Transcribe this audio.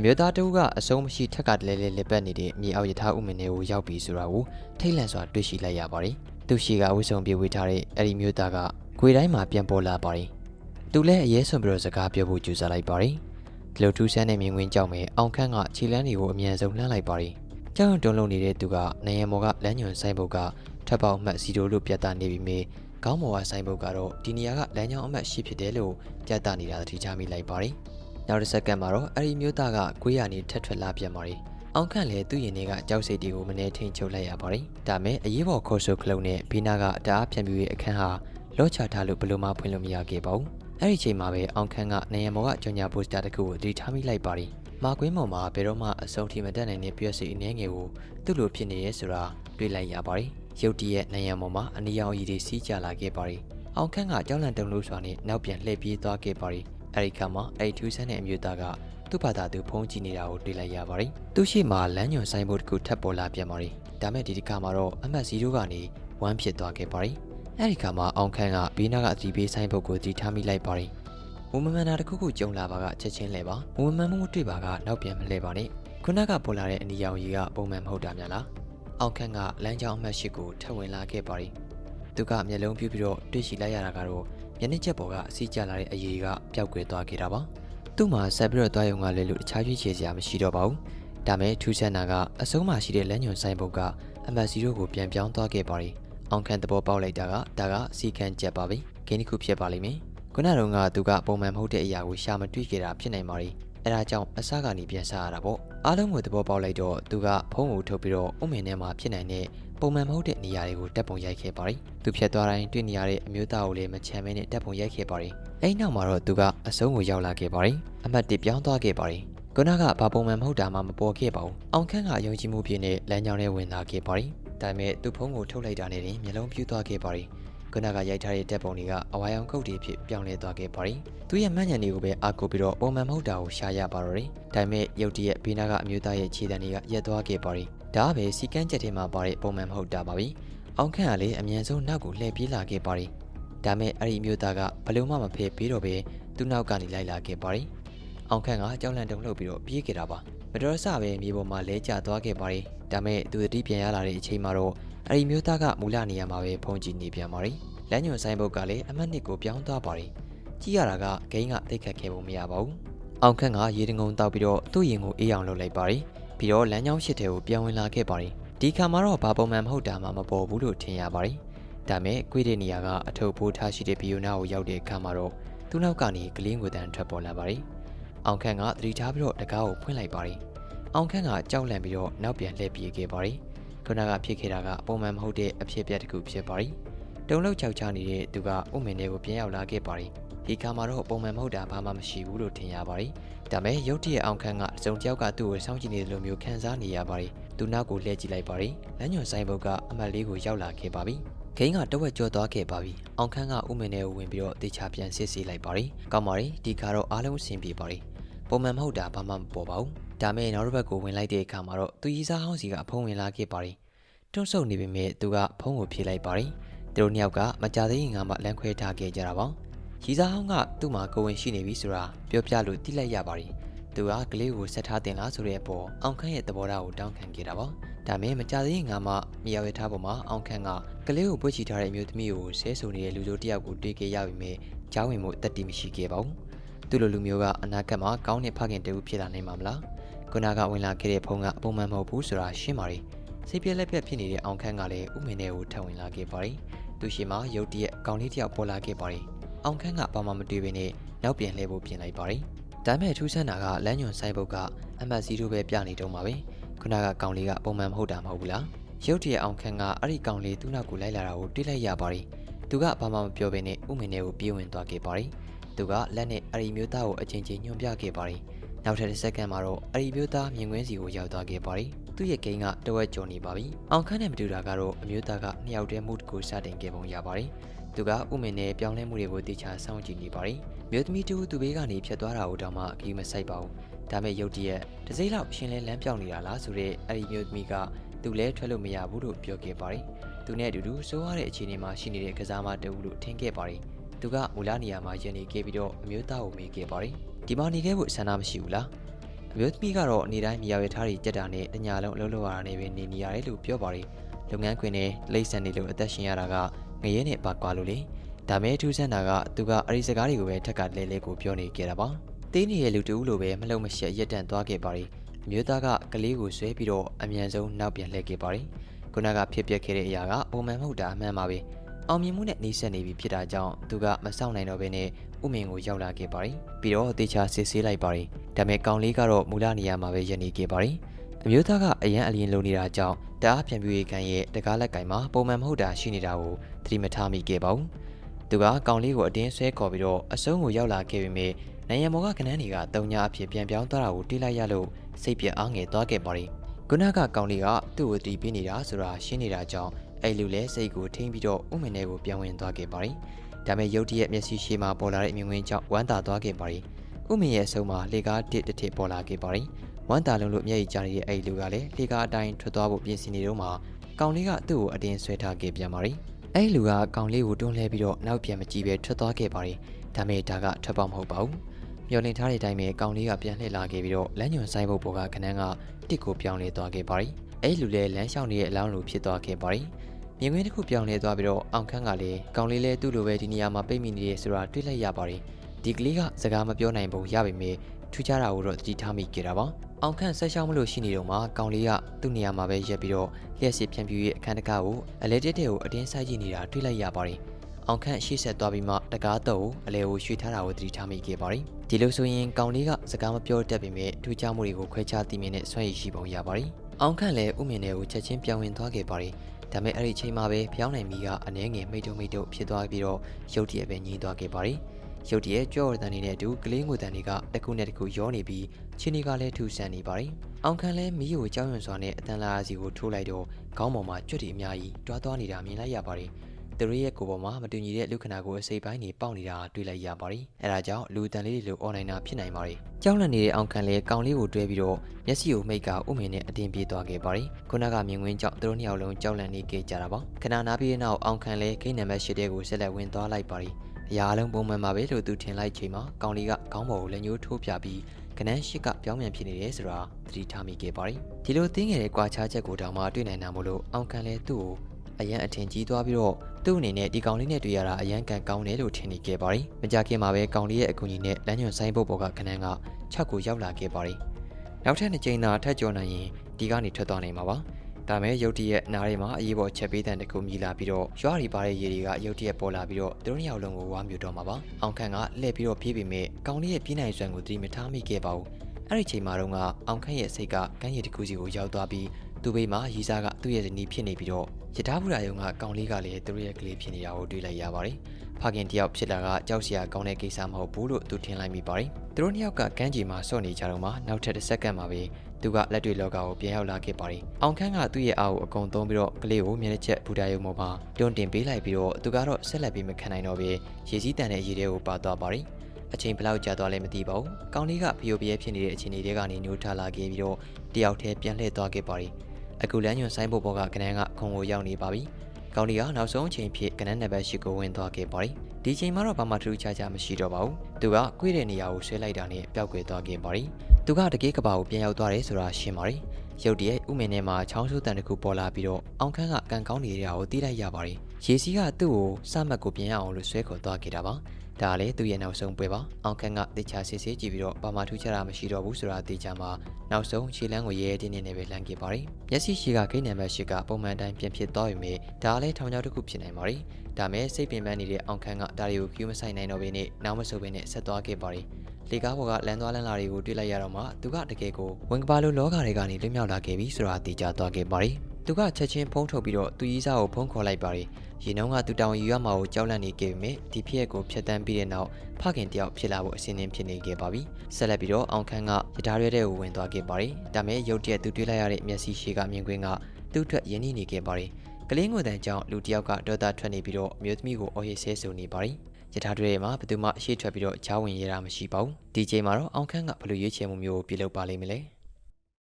အမျိုးသားတဦးကအစုံမရှိထက်ကတလဲလဲလက်ပတ်နေတဲ့မြေအောက်ယထာဥမင်တွေကိုရောက်ပြီဆိုတာကိုထိတ်လန့်စွာတွေ့ရှိလိုက်ရပါတယ်။သူရှိကဝိဆုံပြေဝေးထားတဲ့အဲ့ဒီမျိုးသားကဂွေတိုင်းမှာပြန်ပေါ်လာပါတယ်။သူလည်းအရေးဆုံးပြီးတော့စကားပြောဖို့ကြိုးစားလိုက်ပါတယ်။ဒီလိုထူးဆန်းတဲ့မြင်ကွင်းကြောင့်ပဲအောင်ခန့်ကခြေလန်းတွေကိုအမြန်ဆုံးလှမ်းလိုက်ပါတယ်။ကြောင်တုံးလုံးနေတဲ့သူကနေရမော်ကလမ်းညွန်ဆိုင်ဘုတ်ကထပ်ပေါက်မှတ်စီတိုလို့ပြတ်သားနေပြီမေခေါင်းမော်ကဆိုင်ဘုတ်ကတော့ဒီနေရာကလမ်းကြောင်းအမှတ်ရှိဖြစ်တယ်လို့ပြတ်သားနေတာသတိချမိလိုက်ပါတယ်။ နောက်တစ်စက္ကန့်မှာတော့အဲ့ဒီမျိုးသားကကွေးရနေထက်ထွက်လာပြန်ပါရီအောင်ခန့်လည်းသူ့ရင်ထဲကကြောက်စိတ်တွေကိုမနေထိန်ချုပ်လိုက်ရပါရီဒါမဲ့အရေးပေါ်ခေါ်ဆိုခလုံးနဲ့ဘေးနာကတအားဖြန့်ပြူရဲ့အခန်းဟာလော့ချထားလို့ဘလို့မှဖွင့်လို့မရခဲ့ပါဘူးအဲ့ဒီချိန်မှာပဲအောင်ခန့်ကနေရမောကကြောင်ညာပိုစတာတစ်ခုကိုတီထားမိလိုက်ပါရီမာကွင်းပေါ်မှာဘယ်တော့မှအဆုံးထိမတက်နိုင်တဲ့ပြည့်စုံအနေငယ်ကိုသူ့လိုဖြစ်နေရဲဆိုတာတွေ့လိုက်ရပါရီရုတ်တရက်နေရမောမှာအနီရောင်ရည်တွေစီးကြလာခဲ့ပါရီအောင်ခန့်ကကြောက်လန့်တုန်လို့စွာနဲ့နောက်ပြန်လှည့်ပြေးသွားခဲ့ပါရီ အဲ့ဒီခါမှာအဲ့ဒီထူးဆန်းတဲ့အမျိုးသားကသူ့ဘာသာသူဖုံးကြည့်နေတာကိုတွေ့လိုက်ရပါတယ်။သူ့ရှိမှလမ်းညွန်ဆိုင်ဘုတ်တစ်ခုထပ်ပေါ်လာပြန်ပါတယ်။ဒါမဲ့ဒီတစ်ခါမှာတော့အမှတ်0ကနေ1ဖြစ်သွားခဲ့ပါတယ်။အဲ့ဒီခါမှာအောင်ခန့်ကဘေးနာကအတီးပေးဆိုင်ဘုတ်ကိုတီထားမိလိုက်ပါတယ်။ဝမမန်နာတစ်ခုခုကြုံလာပါကချက်ချင်းလဲပါ။ဝမမန်မှုတွေ့ပါကနောက်ပြန်မလဲပါနဲ့။ခုနကပေါ်လာတဲ့အနီရောင်ကြီးကပုံမှန်မဟုတ်တာများလား။အောင်ခန့်ကလမ်းကြောင်းအမှတ်8ကိုထပ်ဝင်လာခဲ့ပါတယ်။သူကမျက်လုံးပြူးပြီးတော့တွေ့ရှိလိုက်ရတာကတော့ မျက်နှာချက်ပေါ်ကအစီးကျလာတဲ့အရေးကပျောက်ကွယ်သွားခဲ့တာပါသူ့မှာဆက်ပြီးတော့တွားရုံကလည်းလို့တခြားရွေးချယ်စရာမရှိတော့ပါဘူးဒါမဲ့ထူးဆန်းတာကအစုံးမှာရှိတဲ့လက်ညွန်ဆိုင်ဘုတ်ကအမတ်စီတို့ကိုပြန်ပြောင်းသွားခဲ့ပါရီအောင်ခန့်သဘောပေါက်လိုက်တာကဒါကစီကံကြက်ပါပြီဂိမ်းတစ်ခုဖြစ်ပါလိမ့်မယ်ခုနတုန်းကသူကပုံမှန်မဟုတ်တဲ့အရာကိုရှာမတွေ့ခဲ့တာဖြစ်နိုင်ပါရီ အဲဒါကြောင့်အစကနေပြန်စားရတာပေါ့အားလုံးကိုသဘောပေါက်လိုက်တော့သူကဖုံးကိုထုတ်ပြီးတော့ဥမင်ထဲမှာဖြစ်နိုင်တဲ့ပုံမှန်မဟုတ်တဲ့နေရာတွေကိုတက်ပုံရိုက်ခဲ့ပါရီသူဖြတ်သွားတိုင်းတွေ့နေရတဲ့အမျိုးသားကိုလည်းမချမ်းမဲနဲ့တက်ပုံရိုက်ခဲ့ပါရီအဲ့နောက်မှာတော့သူကအဆုံးကိုရောက်လာခဲ့ပါရီအမှတ်တစ်ပြောင်းသွားခဲ့ပါရီခုနကဘာပုံမှန်မဟုတ်တာမှမပေါ်ခဲ့ပါဘူးအောင်ခန့်ကယုံကြည်မှုပြည့်နဲ့လမ်းကြောင်းထဲဝင်လာခဲ့ပါရီဒါပေမဲ့သူဖုံးကိုထုတ်လိုက်တာနဲ့တင်မျက်လုံးပြူးသွားခဲ့ပါရီ ခုနကရိုက်ထားတဲ့တက်ပုံတွေကအဝါရောင်ကုတ်တွေဖြစ်ပြောင်းလဲသွားခဲ့ပါရီသူရဲ့မှန်ညံတွေကိုပဲအာကိုပြီးတော့ပုံမှန်မဟုတ်တာကိုရှာရပါတော့တယ်ဒါပေမဲ့ရုတ်တရက်ဘေးနာကအမျိုးသားရဲ့ခြေတံတွေကရက်သွားခဲ့ပါရီဒါကပဲစီကန်းချက်ထဲမှာပါတဲ့ပုံမှန်မဟုတ်တာပါပြီအောင်ခန့်ကလည်းအမြန်ဆုံးနောက်ကိုလှည့်ပြေးလာခဲ့ပါရီဒါမဲ့အဲ့ဒီအမျိုးသားကဘလို့မှမဖယ်ပြီးတော့ပဲသူ့နောက်ကနေလိုက်လာခဲ့ပါရီအောင်ခန့်ကကြောက်လန့်တုန်လှုပ်ပြီးတော့ပြေးခဲ့တာပါမတော်ဆပဲမြေပေါ်မှာလဲကျသွားခဲ့ပါရီဒါမဲ့သူတတိပြန်ရလာတဲ့အချိန်မှာတော့ အဲ့ဒီမျိုးသားကမူလနေရာမှာပဲဖုန်ကြည့်နေပြန်ပါရီလမ်းညွန်ဆိုင်ဘုတ်ကလည်းအမှတ်နှစ်ကိုပြောင်းသွားပါရီကြည့်ရတာကဂိမ်းကတိတ်ခတ်ခဲ့ဖို့မရပါဘူးအောင်ခန့်ကရေတငုံတောက်ပြီးတော့သူ့ရင်ကိုအေးအောင်လုပ်လိုက်ပါရီပြီးတော့လမ်းကြောင်းရှစ်ထဲကိုပြောင်းဝင်လာခဲ့ပါရီဒီခါမှာတော့ဘာပုံမှန်မဟုတ်တာမှမပေါ်ဘူးလို့ထင်ရပါရီဒါမဲ့ကွေးတဲ့နေရာကအထုပ်ဖိုးထားရှိတဲ့ဘီယိုနာကိုရောက်တဲ့အခါမှာတော့သူ့နောက်ကနေကလင်းငွေတန်ထွက်ပေါ်လာပါရီအောင်ခန့်ကသတိထားပြီးတော့တကားကိုဖွင့်လိုက်ပါရီအောင်ခန့်ကကြောက်လန့်ပြီးတော့နောက်ပြန်လှည့်ပြေးခဲ့ပါရီ ခုနကဖြစ်ခဲ့တာကပုံမှန်မဟုတ်တဲ့အဖြစ်အပျက်တစ်ခုဖြစ်ပါရီတုံလောက်ချောက်ချနေတဲ့သူကဥမင်တွေကိုပြန်ရောက်လာခဲ့ပါရီဒီခါမှာတော့ပုံမှန်မဟုတ်တာဘာမှမရှိဘူးလို့ထင်ရပါရီဒါမဲ့ရုတ်တရက်အောင်ခန့်ကစုံတယောက်ကသူ့ကိုစောင့်ကြည့်နေတယ်လို့မျိုးခံစားနေရပါရီသူနောက်ကိုလှည့်ကြည့်လိုက်ပါရီလမ်းညွန်ဆိုင်ဘုတ်ကအမတ်လေးကိုရောက်လာခဲ့ပါပြီဂိမ်းကတဝက်ကျော်သွားခဲ့ပါပြီအောင်ခန့်ကဥမင်တွေကိုဝင်ပြီးတော့တေချာပြန်စစ်ဆေးလိုက်ပါရီကောင်းပါရီဒီခါတော့အားလုံးအဆင်ပြေပါရီပုံမှန်မဟုတ်တာဘာမှမပေါ်ပါဘူး ဒါမဲ့နောက်တစ်ဘက်ကိုဝင်လိုက်တဲ့အခါမှာတော့သူကြီးစားဟောင်းစီကဖုံးဝင်လာခဲ့ပါရီတွန့်ဆုပ်နေပေမဲ့သူကဖုံးကိုဖြေလိုက်ပါရီသူတို့နှစ်ယောက်ကမကြသေးခင်ကမှလမ်းခွဲထားခဲ့ကြတာပါရီစားဟောင်းကသူ့မှာကိုဝင်ရှိနေပြီဆိုတာပြောပြလို့တိလိုက်ရပါရီသူကကလေးကိုဆက်ထားတင်လားဆိုတဲ့အပေါ်အောင်ခန့်ရဲ့သဘောထားကိုတောင်းခံခဲ့တာပါဒါမဲ့မကြသေးခင်ကမှမြေရောက်ရထားပေါ်မှာအောင်ခန့်ကကလေးကိုပွေ့ချီထားတဲ့အမျိုးသမီးကိုဆဲဆိုနေတဲ့လူတို့တယောက်ကိုတွေ့ခဲ့ရပြီမဲ့ကြောင်းဝင်မှုအသက်တည်မရှိခဲ့ပါဘူးသူလိုလူမျိုးကအနာဂတ်မှာကောင်းတဲ့ဖခင်တူဖြစ်လာနိုင်မှာမလား ခုနကဝင်လာခဲ့တဲ့ဖုန်းကအပုံမှန်မဟုတ်ဘူးဆိုတာရှင်းပါရီစိတ်ပြက်လက်ပြက်ဖြစ်နေတဲ့အောင်ခန့်ကလည်းဥမင်တွေကိုထပ်ဝင်လာခဲ့ပါရီသူရှိမှရုတ်တရက်ကောင်လေးတယောက်ပေါ်လာခဲ့ပါရီအောင်ခန့်ကဘာမှမတွေ့ဘဲနဲ့နောက်ပြန်လှည့်ဖို့ပြင်လိုက်ပါရီဒါမဲ့ထူးဆန်းတာကလမ်းညွန်ဆိုင်ဘုတ်ကအမတ်စီတို့ပဲပြနေတော့မှာပဲခုနကကောင်လေးကပုံမှန်မဟုတ်တာမဟုတ်ဘူးလားရုတ်တရက်အောင်ခန့်ကအဲ့ဒီကောင်လေးသူ့နောက်ကိုလိုက်လာတာကိုတွေ့လိုက်ရပါရီသူကဘာမှမပြောဘဲနဲ့ဥမင်တွေကိုပြေးဝင်သွားခဲ့ပါရီသူကလက်နဲ့အရီမျိုးသားကိုအချင်းချင်းညွှန်ပြခဲ့ပါရီ နောက်ထပ်တစ်စက္ကန့်မှာတော့အရီမျိုးသားမြင်ကွင်းစီကိုရောက်သွားခဲ့ပါရီသူ့ရဲ့ဂိမ်းကတဝက်ကျော်နေပါပြီအောင်ခန့်နဲ့မတူတာကတော့အမျိုးသားကနှစ်ယောက်တည်းမှုတစ်ခုစတင်ခဲ့ပုံရပါရီသူကဥမင်နဲ့ပြောင်းလဲမှုတွေကိုတေချာစောင့်ကြည့်နေပါရီမြို့သမီးတူသူဘေးကနေဖြတ်သွားတာကိုတောင်မှအကြီးမဆိုင်ပါဘူးဒါမဲ့ရုတ်တရက်တစ်စိမ့်လောက်ရှင်လဲလမ်းပြောင်းနေတာလားဆိုတော့အဲ့ဒီမြို့သမီးကသူလဲထွက်လို့မရဘူးလို့ပြောခဲ့ပါရီသူနဲ့အတူတူစိုးရတဲ့အခြေအနေမှာရှိနေတဲ့ကစားမတူလို့ထင်ခဲ့ပါရီသူကမူလနေရာမှာယဉ်နေခဲ့ပြီးတော့အမျိုးသားကိုမေးခဲ့ပါရီ ဒီမှာနေခဲ့ဖို့ဆန္ဒမရှိဘူးလားအမျိုးသမီးကတော့နေ့တိုင်းမြေယာဝထားတွေကြက်တာနဲ့တညာလုံးအလုပ်လုပ်ရတာနဲ့ပဲနေနေရတယ်လို့ပြောပါတယ်လုပ်ငန်းခွင်နဲ့လိမ့်ဆန်နေလို့အသက်ရှင်ရတာကငရဲနဲ့ပါကွာလို့လေဒါမဲ့ထူးဆန်းတာကသူကအဲ့ဒီစကားတွေကိုပဲထက်ကလဲလဲကိုပြောနေကြတာပါတင်းနေတဲ့လူတူလိုပဲမလုံမရှက်ရက်တန့်သွားခဲ့ပါတယ်အမျိုးသားကကလေးကိုဆွဲပြီးတော့အမြန်ဆုံးနောက်ပြန်လှည့်ခဲ့ပါတယ်ခုနကဖြစ်ပျက်ခဲ့တဲ့အရာကပုံမှန်မဟုတ်တာအမှန်ပါပဲအောင်မြင်မှုနဲ့နှိစက်နေပြီဖြစ်တာကြောင့်သူကမဆောင်နိုင်တော့ဘဲနဲ့ ဥမင်ကိုရောက်လာခဲ့ပါတယ်ပြီးတော့တေချာစစ်ဆေးလိုက်ပါတယ်ဒါပေမဲ့ကောင်လေးကတော့မူလနေရာမှာပဲရနေခဲ့ပါတယ်အမျိုးသားကအရန်အလင်းလုံနေတာကြောင့်တအားပြန်ပြူရေးကန်ရဲ့တကားလက်ကင်မှာပုံမှန်မဟုတ်တာရှိနေတာကိုသတိမထားမိခဲ့ပါဘူးသူကကောင်လေးကိုအတင်းဆွဲခေါ်ပြီးတော့အစုံကိုရောက်လာခဲ့ပေမဲ့နိုင်ရမော်ကကနန်းတွေကတုံညာအဖြစ်ပြန်ပြောင်းသွားတာကိုတွေးလိုက်ရလို့စိတ်ပြအားငယ်သွားခဲ့ပါတယ်ခုနကကောင်လေးကသူ့ကိုတီးပေးနေတာဆိုတာရှင်းနေတာကြောင့်အဲ့လူလဲစိတ်ကိုထိမ့်ပြီးတော့ဥမင်ထဲကိုပြန်ဝင်သွားခဲ့ပါတယ် ဒါပေမဲ့ရုတ်တရက်မျက်စိရှိမှပေါ်လာတဲ့အမြင်ဝင်ကြောင့်ဝမ်းသာသွားခဲ့ပါတယ်ဥမင်ရဲ့အဆုံးမှာလေကားတစ်တစ်ထစ်ပေါ်လာခဲ့ပါတယ်ဝမ်းသာလုံးလို့မျက်ရည်ကျနေတဲ့အဲ့လူကလည်းလေကားအတိုင်းထွက်သွားဖို့ပြင်ဆင်နေတော့မှကောင်လေးကသူ့ကိုအတင်းဆွဲထားခဲ့ပြန်ပါတယ်အဲ့လူကကောင်လေးကိုတွန်းလှဲပြီးတော့နောက်ပြန်မကြည့်ပဲထွက်သွားခဲ့ပါတယ်ဒါပေမဲ့ဒါကထွက်ပေါက်မဟုတ်ပါဘူးမျောလင့်ထားတဲ့အတိုင်းပဲကောင်လေးကပြန်လှည့်လာခဲ့ပြီးတော့လမ်းညွန်ဆိုင်ဘုတ်ပေါ်ကခနန်းကတစ်ကိုပြောင်းလဲသွားခဲ့ပါတယ်အဲ့လူလည်းလမ်းလျှောက်နေတဲ့အလောင်းလိုဖြစ်သွားခဲ့ပါတယ် မြင်ကွင်းတစ်ခုပြောင်းလဲသွားပြီးတော့အောင်ခန်းကလည်းကောင်လေးလည်းသူ့လိုပဲဒီနေရာမှာပိတ်မိနေတယ်ဆိုတာတွေ့လိုက်ရပါတယ်ဒီကလေးကစကားမပြောနိုင်ပုံရပေမဲ့ထူးခြားတာကိုတော့သတိထားမိခဲ့တာပါအောင်ခန့်ဆက်ရှောင်းမလို့ရှိနေတော့မှကောင်လေးကသူ့နေရာမှာပဲရက်ပြီးတော့လျှက်စစ်ဖြန့်ပြူရဲ့အခန်းတကားကိုအလဲတက်တဲ့ကိုအတင်းဆိုင်ကြည့်နေတာတွေ့လိုက်ရပါတယ်အောင်ခန့်ရှေ့ဆက်သွားပြီးမှတကားတော့အလဲကိုရွှေ့ထားတာကိုသတိထားမိခဲ့ပါတယ်ဒီလိုဆိုရင်ကောင်လေးကစကားမပြောတတ်ပေမဲ့ထူးခြားမှုတွေကိုခွဲခြားသိမြင်တဲ့စွမ်းရည်ရှိပုံရပါတယ်အောင်ခန့်လည်းဥမင်တွေကိုချက်ချင်းပြောင်းဝင်သွားခဲ့ပါတယ် ဒါပေမဲ့အဲ့ဒီချိန်မှာပဲဖျောင်းနိုင်မီကအနှဲငယ်မိတ်တုံမိတ်တုံဖြစ်သွားပြီးတော့ရုတ်တရက်ပဲညှိသွားခဲ့ပါတယ်ရုတ်တရက်ကြော့ရတဲ့အနေနဲ့အတူကလေးငွေတန်တွေကတစ်ခုနဲ့တစ်ခုရောနေပြီးချင်းဒီကလည်းထူဆန်းနေပါတယ်။အောင်ခန့်လည်းမီးကိုကြောက်ရွံ့စွာနဲ့အတန်လာစီကိုထိုးလိုက်တော့ခေါင်းပေါ်မှာကြွက်တီအများကြီးတွားသွားနေတာမြင်လိုက်ရပါတယ်။ သူတို့ရဲ့ကိုယ်ပေါ်မှာမတူညီတဲ့လူခနာကိုအစိပ်ပိုင်းတွေပေါက်နေတာတွေ့လိုက်ရပါတယ်။အဲဒါကြောင့်လူတန်လေးတွေလိုအွန်လိုင်းတာဖြစ်နိုင်ပါတယ်။ကြောက်လန့်နေတဲ့အောင်ခန့်လည်းကောင်လေးကိုတွဲပြီးတော့မျက်စိကိုမိတ်ကဥမင်နဲ့အတင်းပြေးသွားခဲ့ပါတယ်။ခုနကမြင်ကွင်းကြောင့်သူတို့နှစ်ယောက်လုံးကြောက်လန့်နေခဲ့ကြတာပါ။ခဏနာပြီးတဲ့နောက်အောင်ခန့်လည်းဂိမ်းနံပါတ်၈တဲကိုဆက်လက်ဝင်သွားလိုက်ပါတယ်။အရာအလုံးပုံမှန်ပါပဲလို့သူထင်လိုက်ချိန်မှာကောင်လေးကခေါင်းပေါ်ကိုလက်ညှိုးထိုးပြပြီးကနန်းရှိကပြောင်းပြန်ဖြစ်နေတယ်ဆိုတာသတိထားမိခဲ့ပါတယ်ဒီလိုသိငယ်တဲ့ကွာခြားချက်ကိုတောင်မှတွေ့နိုင်တာမို့လို့အောင်ကန်လဲသူ့ကိုအရန်အထင်ကြီးသွားပြီးတော့ သူ့အနေနဲ့ဒီကောင်လေးနဲ့တွေ့ရတာအရန်ကန်ကောင်းတယ်လို့ထင်နေခဲ့ပါတယ်မကြခင်မှာပဲကောင်လေးရဲ့အကူအညီနဲ့လမ်းညွန်ဆိုင်ဘုတ်ပေါ်ကခနန်းက၆ကိုရောက်လာခဲ့ပါတယ်နောက်ထပ်နှစ်ကြိမ်သာထပ်ကြော်နိုင်ရင်ဒီကနေထွက်သွားနိုင်မှာပါဒါမဲ့ရုတ်တရက်နားထဲမှာအရေးပေါ်ချက်ပေးတဲ့တကူမြည်လာပြီးတော့ရွာရီပါတဲ့ရေတွေကရုတ်တရက်ပေါ်လာပြီးတော့သူတို့နှစ်ယောက်လုံးကိုဝါမြူတော့မှာပါအောင်ခန့်ကလှည့်ပြီးတော့ပြေးပေမဲ့ကောင်လေးရဲ့ပြေးနိုင်စွမ်းကိုသတိမထားမိခဲ့ပါဘူးအဲ့ဒီချိန်မှာတော့အောင်ခန့်ရဲ့စိတ်ကကမ်းရည်တစ်ခုစီကိုရောက်သွားပြီး သူ့ဘေးမှာရီစားကသူ့ရဲ့ဇနီးဖြစ်နေပြီးတော့ရထားဘူရာယုံကကောင်လေးကလည်းသူ့ရဲ့ကလေးဖြစ်နေတာကိုတွေ့လိုက်ရပါတယ်ဖခင်တယောက်ဖြစ်လာကကြောက်စရာကောင်းတဲ့ကိစ္စမဟုတ်ဘူးလို့သူထင်လိုက်မိပါတယ်သူတို့နှစ်ယောက်ကကမ်းခြေမှာစော့နေကြတော့မှနောက်ထပ်တစ်စက္ကန့်မှာပဲသူကလက်တွေ့လောကကိုပြန်ရောက်လာခဲ့ပါတယ်။အောင်ခန်းကသူ့ရဲ့အားကိုအကုန်သုံးပြီးတော့ကလေးကိုမျက်နှာချက်ဘူတာယုံပေါ်မှာတွန်းတင်ပေးလိုက်ပြီးတော့သူကတော့ဆက်လက်ပြီးမခံနိုင်တော့ဘဲရေစည်းတန်တဲ့ရေထဲကိုပါသွားပါတယ်။အချိန်ဘလောက်ကြာသွားလဲမသိပါဘူး။ကောင်းလေးကဖျို့ပြဲဖြစ်နေတဲ့အခြေအနေတွေကနေညှို့ထလာခဲ့ပြီးတော့တယောက်တည်းပြန်လှည့်သွားခဲ့ပါတယ်။ အခုလမ်းညွန်ဆိုင်ဘုတ်ဘောကကနန်းကခုံကိုရောက်နေပါပြီ။ကောင်းလေးကနောက်ဆုံးအချိန်ဖြစ်ကနန်းနံပါတ်၈ကိုဝင်သွားခဲ့ပါတယ်။ဒီချိန်မှာတော့ဘာမှထူးခြားခြားမရှိတော့ပါဘူး။သူကကွေးတဲ့နေရာကိုဆွဲလိုက်တာနဲ့ပျောက်ကွယ်သွားခဲ့ပါတယ်။သူကတကယ်ကဘာကိုပြန်ရောက်သွားတယ်ဆိုတာရှင်းပါတယ်။ရုတ်တရက်ဥမင်ထဲမှာချောင်းဆူတန်တစ်ခုပေါ်လာပြီးတော့အောင်ခန်းကကန်ကောင်းနေတာကိုသိလိုက်ရပါတယ်။ရေစီးကသူ့ကိုစမတ်ကိုပြန်ရအောင်လို့ဆွဲခေါ်သွားခဲ့တာပါ။ ဒါလည်းသူ့ရဲ့နောက်ဆုံးပွဲပါ။အောင်ခန်းကတေချာစစ်ဆေးကြည့်ပြီးတော့ဘာမှထူးခြားတာမရှိတော့ဘူးဆိုတာသိချာမှာနောက်ဆုံးခြေလမ်းကိုရဲရဲတင်းတင်းနဲ့ပဲလှမ်းခဲ့ပါတယ်။မျက်စိရှိကဂိတ်နံပါတ်၈ကပုံမှန်တိုင်းပြန်ဖြစ်သွားပြီမေဒါလည်းထောင်ချောက်တစ်ခုဖြစ်နိုင်ပါတယ်။ဒါမဲ့စိတ်ပင်ပန်းနေတဲ့အောင်ခန်းကဒါတွေကိုကျူးမဆိုင်နိုင်တော့ဘဲနဲ့နောက်မဆုပ်ဘဲနဲ့ဆက်သွားခဲ့ပါတယ်။လေကားပေါ်ကလမ်းသွားလမ်းလာတွေကိုတွေ့လိုက်ရတော့မှသူကတကယ်ကိုဝင်ကပါလိုလောကတွေကနေလွတ်မြောက်လာခဲ့ပြီဆိုတာသိကြသွားခဲ့ပါတယ်။ သူကချက်ချင်းဖုံးထုတ်ပြီးတော့သူကြီးစားကိုဖုံးခေါ်လိုက်ပါတယ်။ရေနှောင်းကသူတောင်ယူရမှာကိုကြောက်လန့်နေခဲ့ပေမဲ့ဒီဖြစ်ရက်ကိုဖျက်ဆီးပြီးတဲ့နောက်ဖခင်တယောက်ဖြစ်လာဖို့အစင်းင်းဖြစ်နေခဲ့ပါပြီ။ဆက်လက်ပြီးတော့အောင်ခန်းကရထားရဲတဲ့ကိုဝင်သွားခဲ့ပါတယ်။ဒါမဲ့ရုတ်တရက်သူတွေ့လိုက်ရတဲ့မျက်စိရှိကမြင်ကွင်းကသူ့အတွက်ယဉ်နေနေခဲ့ပါတယ်။ကလေးငွေတန်ကြောင့်လူတယောက်ကဒေါသထွက်နေပြီးတော့မြို့သမီးကိုအော်ရဆဲဆူနေပါတယ်။ရထားတွေမှာဘယ်သူမှအရှိထွက်ပြီးတော့ချားဝင်ရတာမရှိပါဘူးဒီချိန်မှာတော့အောင်ခန့်ကဘယ်လိုရွေးချယ်မှုမျိုးကိုပြုလုပ်ပါလိမ့်မလဲ